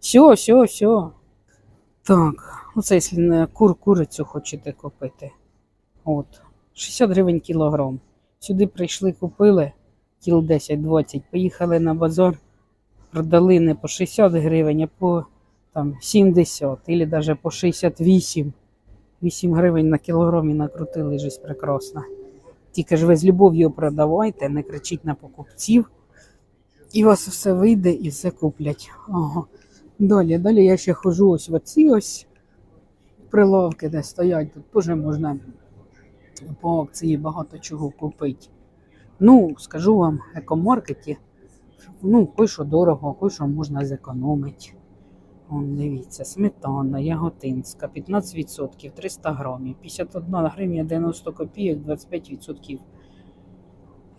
Все, все, все. Так, оце якщо не кур курицю хочете купити. От. 60 гривень кілограм. Сюди прийшли, купили кіл 10-20, поїхали на базар, продали не по 60 гривень, а по там, 70, або навіть по 68. 8 гривень на кілограм і накрутили жесть прекрасна. Тільки ж ви з любов'ю продавайте, не кричіть на покупців. І у вас все вийде і все куплять. Ага. Далі, далі я ще ходжу ось в оці ось прилавки, де стоять. Тут теж можна по акції багато чого купити. Ну, скажу вам, в екомаркеті, ну, кой що дорого, кой що можна зекономити. Вон, дивіться, сметана, яготинська, 15%, 300 грамів, 51 гривня 90 копійок, 25%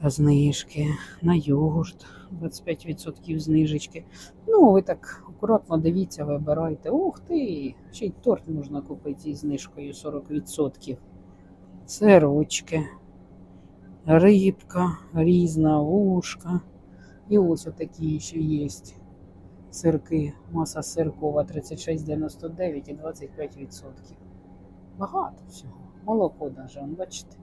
знижки. На йогурт 25% знижечки. Ну, ви так акуратно дивіться, вибирайте. Ух ти! Ще й торт можна купити зі знижкою 40%. Сирочки, рибка, різна вушка. І ось отакі ще є сирки. Маса сиркова 36,99 і 25%. Багато всього. Молоко навіть, бачите.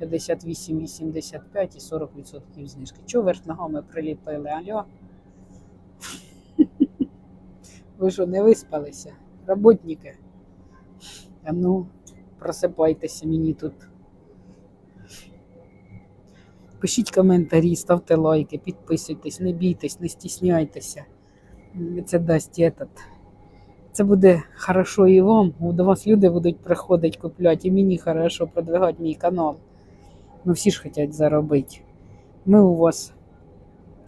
58,85 і 40% знижки. Чого верх ногами приліпили? Алло? Ви що, не виспалися? Работники? А ну, просипайтеся мені тут. Пишіть коментарі, ставте лайки, підписуйтесь, не бійтесь, не стісняйтеся. Це дасть этот. Це буде хорошо і вам. До вас люди будуть приходити купляти, і мені хорошо продвигати мій канал. Ну всі ж хочуть заробити. Ми у вас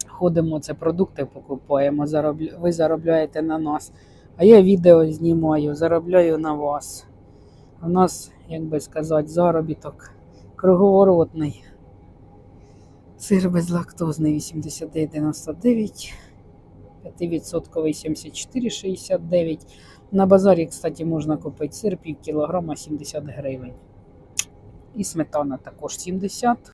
ходимо, це продукти покупаємо, заробля... ви заробляєте на нас. А я відео знімаю, заробляю на вас. У нас, як би сказати, заробіток круговоротний. Сир безлактозний 89,99, 5% 74,69. На базарі, кстати, можна купити сир пів кілограма 70 гривень. І сметана також 70.